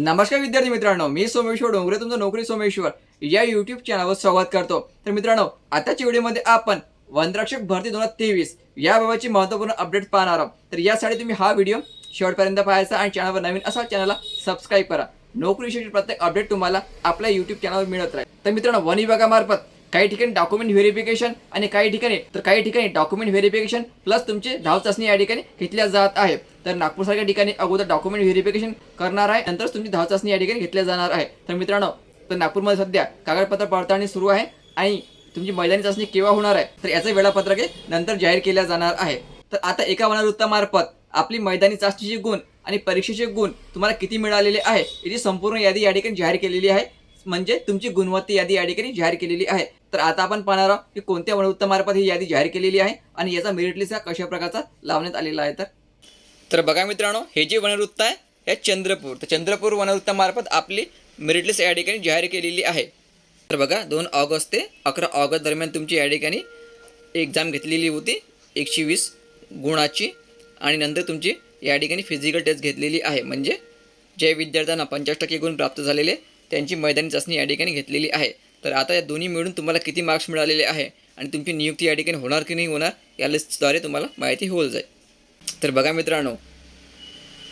नमस्कार विद्यार्थी मित्रांनो मी सोमेश्वर डोंगरे तुमचं नोकरी सोमेश्वर. या युट्यूब चॅनलवर संवाद करतो. तर मित्रांनो आताच्या व्हिडिओमध्ये आपण वनरक्षक भरती दोन हजार तेवीस याबाबतची महत्त्वपूर्ण अपडेट पाहणार आहोत. तर यासाठी तुम्ही हा व्हिडिओ शेवटपर्यंत पाहायचा आणि चॅनलवर नवीन असा चॅनलला सबस्क्राईब करा. नोकरीविषयी प्रत्येक अपडेट तुम्हाला आपल्या युट्यूब चॅनलवर मिळत राहील. तर मित्रांनो वन विभागामार्फत काही ठिकाणी डॉक्युमेंट व्हेरिफिकेशन आणि काही ठिकाणी तर काही ठिकाणी डॉक्युमेंट व्हेरिफिकेशन प्लस तुमची धाव चाचणी या ठिकाणी घेतल्या जात आहे. तर नागपूरसारख्या ठिकाणी अगोदर डॉक्युमेंट व्हेरिफिकेशन करणार आहे नंतरच तुमची धाव चाचणी या ठिकाणी घेतल्या जाणार आहे. तर मित्रांनो तर नागपूरमध्ये सध्या कागदपत्र पडताळणी सुरू आहे आणि तुमची मैदानी चाचणी केव्हा होणार आहे तर याचं वेळापत्रक हे नंतर जाहीर केल्या जाणार आहे. तर आता एका वनवृत्तामार्फत आपली मैदानी चाचणीचे गुण आणि परीक्षेचे गुण तुम्हाला किती मिळालेले आहे याची संपूर्ण यादी या ठिकाणी जाहीर केलेली आहे. म्हणजे तुमची गुणवत्ता यादी या ठिकाणी जाहीर केलेली आहे. तर आता आपण पाहणार आहोत की कोणत्या वनवृत्तामार्फत ही यादी जाहीर केलेली आहे आणि याचा मेरिट लिस्ट हा कशा प्रकारचा लावण्यात आलेला आहे तर? तर बघा मित्रांनो हे जे वनवृत्त आहे हे चंद्रपूर. तर चंद्रपूर वनवृत्तामार्फत आपली मेरिट लिस्ट या ठिकाणी जाहीर केलेली आहे. तर बघा दोन ऑगस्ट ते अकरा ऑगस्ट दरम्यान तुमची या ठिकाणी एक्झाम घेतलेली होती. एकशे वीस गुणाची आणि नंतर तुमची या ठिकाणी फिजिकल टेस्ट घेतलेली आहे. म्हणजे जे विद्यार्थ्यांना पंचाळीस टक्के गुण प्राप्त झालेले. त्यांची मैदानी चाचणी या ठिकाणी घेतलेली आहे. तर आता या दोन्ही मिळून तुम्हाला किती मार्क्स मिळालेले आहे आणि तुमची नियुक्ती या ठिकाणी होणार की नाही होणार या लिस्टद्वारे तुम्हाला माहिती होईल जाईल. तर बघा मित्रांनो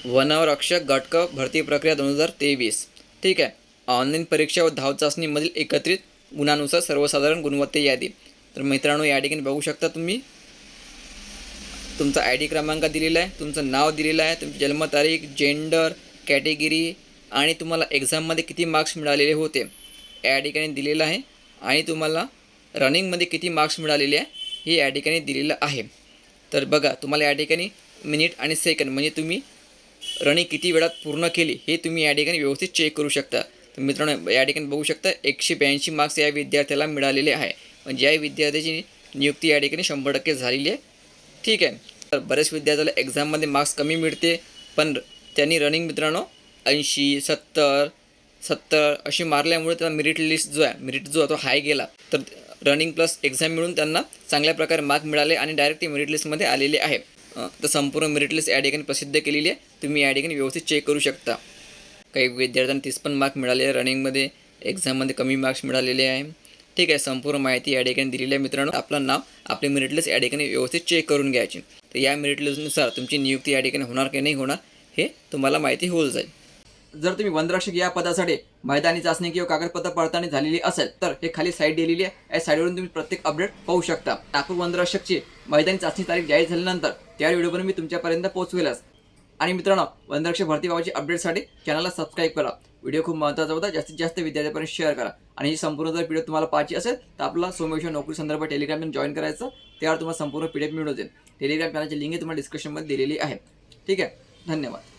वनरक्षक गटक भरती प्रक्रिया दोन हजार तेवीस. ठीक आहे. ऑनलाईन परीक्षा व धाव चाचणीमधील एकत्रित गुणानुसार सर्वसाधारण गुणवत्ता यादी. तर मित्रांनो या ठिकाणी बघू शकता तुम्ही. तुमचा आय डी क्रमांक दिलेला आहे तुमचं नाव दिलेलं आहे तुमची जन्मतारीख जेंडर कॅटेगरी आणि तुम्हाला एक्झाममध्ये किती मार्क्स मिळालेले होते या ठिकाणी दिलेलं आहे. आणि तुम्हाला रनिंगमध्ये किती मार्क्स मिळालेले आहे हे या ठिकाणी दिलेलं आहे. तर बघा तुम्हाला या ठिकाणी मिनिट आणि सेकंड म्हणजे तुम्ही रनिंग किती वेळात पूर्ण केली हे तुम्ही या ठिकाणी व्यवस्थित चेक करू शकता. तर मित्रांनो या ठिकाणी बघू शकता एकशे ब्याऐंशी मार्क्स या विद्यार्थ्याला मिळालेले आहे. म्हणजे या विद्यार्थ्याची नियुक्ती या ठिकाणी शंभर टक्के झालेली आहे. ठीक आहे. तर बऱ्याच विद्यार्थ्याला एक्झाममध्ये मार्क्स कमी मिळते पण त्यांनी रनिंग मित्रांनो ऐंशी सत्तर सत्तर अशी मारल्यामुळे त्यांना मेरिट लिस्ट जो आहे मेरिट जो आहे तो हाय गेला. तर रनिंग प्लस एक्झाम मिळून त्यांना चांगल्या प्रकारे मार्क मिळाले आणि डायरेक्ट ते मेरिट लिस्टमध्ये आलेले आहे. तर संपूर्ण मेरिट लिस्ट या ठिकाणी प्रसिद्ध केलेली आहे. तुम्ही या ठिकाणी व्यवस्थित चेक करू शकता. काही विद्यार्थ्यांना तीस पण मार्क मिळाले आहे रनिंगमध्ये एक्झाममध्ये कमी मार्क्स मिळालेले आहे. ठीक आहे संपूर्ण माहिती या ठिकाणी दिलेली आहे मित्रांनो. आपलं नाव आपली मेरिट लिस्ट या ठिकाणी व्यवस्थित चेक करून घ्यायची. तर या मेरिट लिस्टनुसार तुमची नियुक्ती या ठिकाणी होणार की नाही होणार हे तुम्हाला माहिती होऊन जाईल. जर तुम्ही वनरक्षक या पदासाठी मैदानी चाचणी किंवा कागदपत्र पडताळणी झालेली असेल तर हे खाली साईड दिलेली आहे. या साईडवरून तुम्ही प्रत्येक अपडेट पाहू शकता. नागपूर वनरक्षकची मैदानी चाचणी तारीख जाहीर झाल्यानंतर त्या व्हिडिओवर मी तुमच्यापर्यंत पोहोचवेलच. आणि मित्रांनो वनरक्षक भरती बाबाची अपडेटसाठी चॅनलला सबस्क्राईब करा. व्हिडिओ खूप महत्त्वाचा होता. जास्तीत जास्त विद्यार्थ्यापर्यंत शेअर करा. आणि ही संपूर्ण जर व्हिडिओ तुम्हाला पाहायची असेल तर आपला सोमेश्वर नोकरी संदर्भ टेलिग्राम जॉईन करायचं. त्यावर तुम्हाला संपूर्ण पी डी एफ मिळून जाईल. टेलिग्राम चॅनलची लिंक तुम्हाला डिस्क्रिप्शनमध्ये दिलेली आहे. ठीक आहे. धन्यवाद.